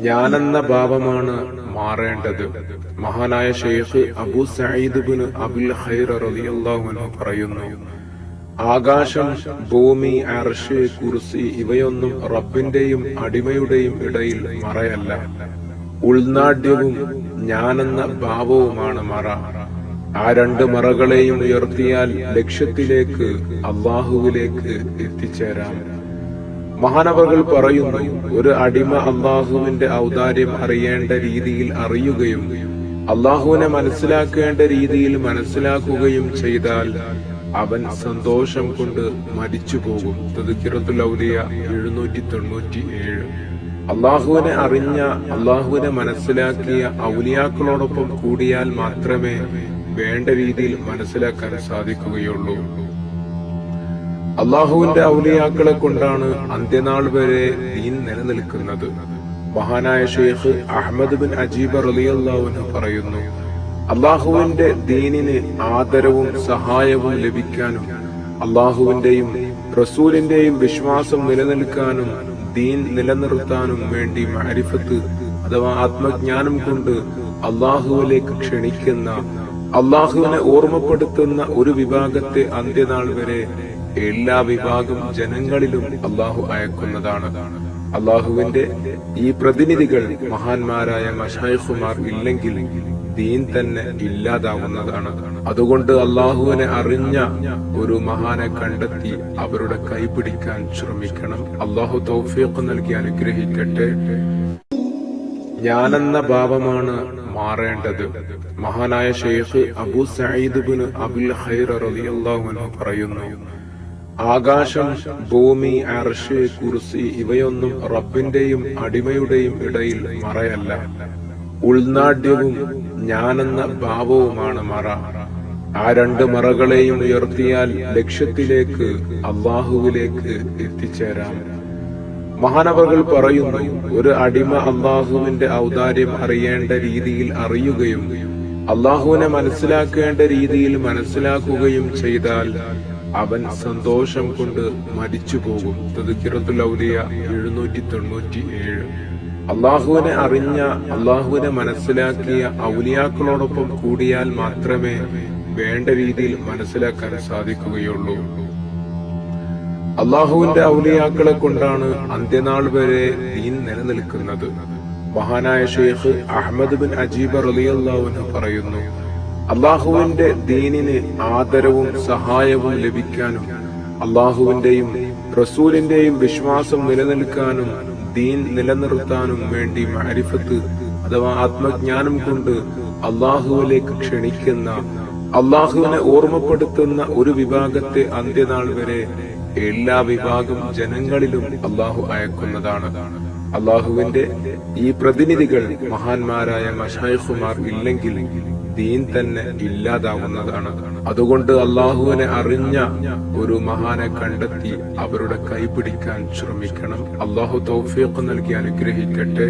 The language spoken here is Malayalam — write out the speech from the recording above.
ഞാനെന്ന ഭാവമാണ് മാറേണ്ടത്. മഹാനായ Sheikh Abu Sayyid bin Abul Khair റളിയല്ലാഹു പറയുന്നു ആകാശം ഭൂമി അർഷ് കുർസി ഇവയൊന്നും റബ്ബിന്റെയും അടിമയുടെയും ഇടയിൽ മറയല്ല. ഉൾനാട്യവും ഞാനെന്ന ഭാവവുമാണ് മറ. ആ രണ്ട് മറകളെയും ഉയർത്തിയാൽ ലക്ഷ്യത്തിലേക്ക് അള്ളാഹുവിലേക്ക് എത്തിച്ചേരാം. മഹാനവകൾ പറയുന്നു ഒരു അടിമ അള്ളാഹുവിന്റെ ഔദാര്യം അറിയേണ്ട രീതിയിൽ അറിയുകയും അള്ളാഹുവിനെ മനസ്സിലാക്കേണ്ട രീതിയിൽ മനസ്സിലാക്കുകയും ചെയ്താൽ അവൻ സന്തോഷം കൊണ്ട് മരിച്ചു പോകും. തൃക്കിറത്തു ഔലിയ എഴുന്നൂറ്റി തൊണ്ണൂറ്റി ഏഴ് അള്ളാഹുവിനെ അറിഞ്ഞ അള്ളാഹുവിനെ മനസ്സിലാക്കിയ ഔലിയാക്കളോടൊപ്പം കൂടിയാൽ മാത്രമേ വേണ്ട രീതിയിൽ മനസ്സിലാക്കാൻ സാധിക്കുകയുള്ളൂ. അള്ളാഹുവിന്റെ ഔലിയാക്കളെ കൊണ്ടാണ് അന്ത്യനാൾ വരെ ദീൻ നിലനിൽക്കുന്നത്. മഹാനായ ഷെയ്ഖ് അഹമ്മദ് ബിൻ അജീബ് റലിയല്ലാവുന് പറയുന്നു അള്ളാഹുവിന്റെ ദീനിന് ആദരവും സഹായവും ലഭിക്കാനും അള്ളാഹുവിന്റെയും റസൂലിന്റെയും വിശ്വാസം നിലനിൽക്കാനും ദീൻ നിലനിർത്താനും വേണ്ടി മാരിഫത്ത് അഥവാ ആത്മജ്ഞാനം കൊണ്ട് അള്ളാഹുവിലേക്ക് ക്ഷണിക്കുന്ന അള്ളാഹുവിനെ ഓർമ്മപ്പെടുത്തുന്ന ഒരു വിഭാഗത്തെ അന്ത്യനാൾ വരെ എല്ലാ വിഭാഗം ജനങ്ങളിലും അള്ളാഹു അയക്കുന്നതാണ്. അള്ളാഹുവിന്റെ ഈ പ്രതിനിധികൾ മഹാന്മാരായ മഷായിഖുമാർ ഇല്ലെങ്കിൽ ദീൻ തന്നെ ഇല്ലാതാവുന്നതാണ്. അതുകൊണ്ട് അള്ളാഹുവിനെ അറിഞ്ഞ ഒരു മഹാനെ കണ്ടെത്തി അവരുടെ കൈപിടിക്കാൻ ശ്രമിക്കണം. അള്ളാഹു തൗഫീഖ് നൽകി അനുഗ്രഹിക്കട്ടെ. ഞാനെന്ന ഭാവമാണ് മാറേണ്ടത്. മഹാനായ Sheikh Abu Sayyid bin Abul Khair റളിയല്ലാഹു അൻഹു പറയുന്നു ആകാശം ഭൂമി അർഷ് കുർസി ഇവയൊന്നും റബ്ബിന്റെയും അടിമയുടെയും ഇടയിൽ മറയല്ല. ഉൾനാട്യവും ഞാനെന്ന ഭാവവുമാണ് മറ. ആ രണ്ട് മറകളെയും ഉയർത്തിയാൽ ലക്ഷ്യത്തിലേക്ക് അള്ളാഹുവിലേക്ക് എത്തിച്ചേരാം. മഹാനവകൾ പറയുന്നു ഒരു അടിമ അള്ളാഹുവിന്റെ ഔദാര്യം അറിയേണ്ട രീതിയിൽ അറിയുകയും അള്ളാഹുവിനെ മനസ്സിലാക്കേണ്ട രീതിയിൽ മനസ്സിലാക്കുകയും ചെയ്താൽ അവൻ സന്തോഷം കൊണ്ട് മരിച്ചു പോകും. തദ്ക്കിറത്തുൽ ഔലിയ എഴുന്നൂറ്റി തൊണ്ണൂറ്റി ഏഴ് അള്ളാഹുവിനെ അറിഞ്ഞ അള്ളാഹുവിനെ മനസ്സിലാക്കിയ ഔലിയാക്കളോടൊപ്പം കൂടിയാൽ മാത്രമേ വേണ്ട രീതിയിൽ മനസ്സിലാക്കാൻ സാധിക്കുകയുള്ളൂ. അള്ളാഹുവിന്റെ ഔലിയാക്കളെ കൊണ്ടാണ് അന്ത്യനാൾ വരെ ദീൻ നിലനിൽക്കുന്നത്. മഹാനായ ഷെയ്ഖ് അഹമ്മദ് ബിൻ അജീബ് റളിയല്ലാഹുവിന് പറയുന്നു അള്ളാഹുവിന്റെ ദീനിന് ആദരവും സഹായവും ലഭിക്കാനും അള്ളാഹുവിന്റെയും റസൂലിന്റെയും വിശ്വാസം നിലനിൽക്കാനും ദീൻ നിലനിർത്താനും വേണ്ടി മാരിഫത്ത് അഥവാ ആത്മജ്ഞാനം കൊണ്ട് അള്ളാഹുവിലേക്ക് ക്ഷണിക്കുന്ന അള്ളാഹുവിനെ ഓർമ്മപ്പെടുത്തുന്ന ഒരു വിഭാഗത്തെ അന്ത്യനാൾ വരെ എല്ലാ വിഭാഗം ജനങ്ങളിലും അള്ളാഹു അയക്കുന്നതാണ്. അള്ളാഹുവിന്റെ ഈ പ്രതിനിധികൾ മഹാന്മാരായ മഷായിഖുമാർ ഇല്ലെങ്കിൽ ദീൻ തന്നെ ഇല്ലാതാവുന്നതാണ്. അതുകൊണ്ട് അള്ളാഹുവിനെ അറിഞ്ഞ ഒരു മഹാനെ കണ്ടെത്തി അവരുടെ കൈപിടിക്കാൻ ശ്രമിക്കണം. അള്ളാഹു തൗഫീഖ് നൽകി അനുഗ്രഹിക്കട്ടെ.